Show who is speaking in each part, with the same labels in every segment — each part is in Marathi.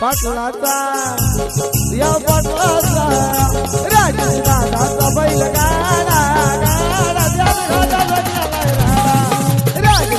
Speaker 1: पटलाचा या पटलाचा राजू दादाचा बैल गाडा गाडा राजू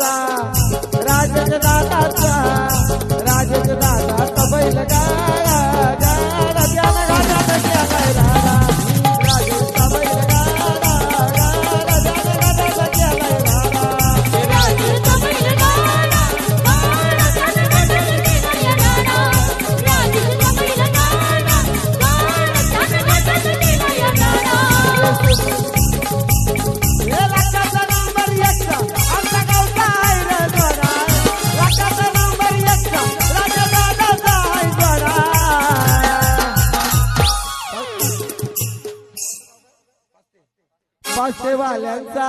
Speaker 1: दादा राजन दादा मासेवाल्यांचा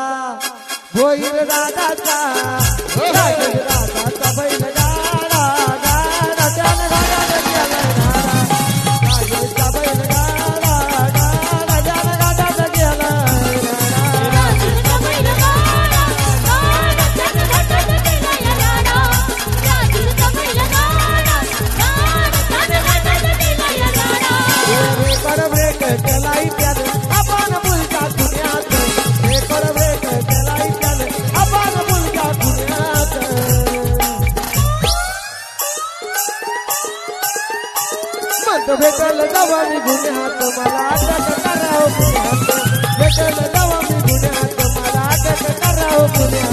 Speaker 1: होईल दादाचा होईल दादाचा बैल हात भेटल दवा मी गुन्हे हात मला अटक कराव गुन्हे हात. भेटल दवा मी हात मला अटक कराव गुन्हे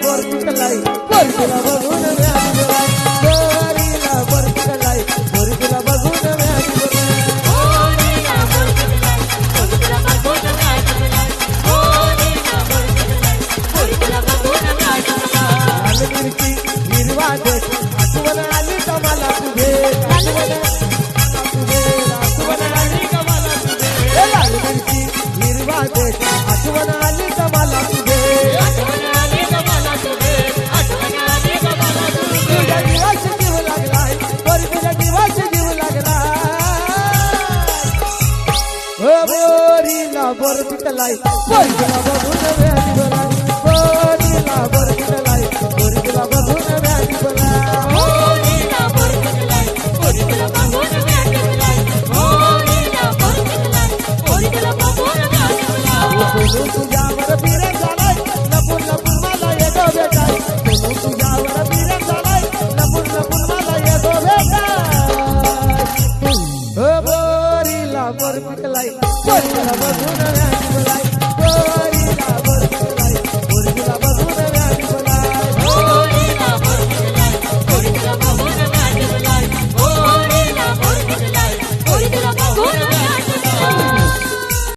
Speaker 1: Por tu calai, por tu labor. लाई पोरगीला बघून व्याधी बलाई पोरीला पोरगीला लाई पोरगीला बघून व्याधी बलाई तुझ्यावर फिरे झालाय नपूर नपूर मला येतो बेटाय तुझ्यावर फिरे झालाय नपूर नपूर मला येतो बेटाय पोरीला पोरगीला लाई पोरीला बघून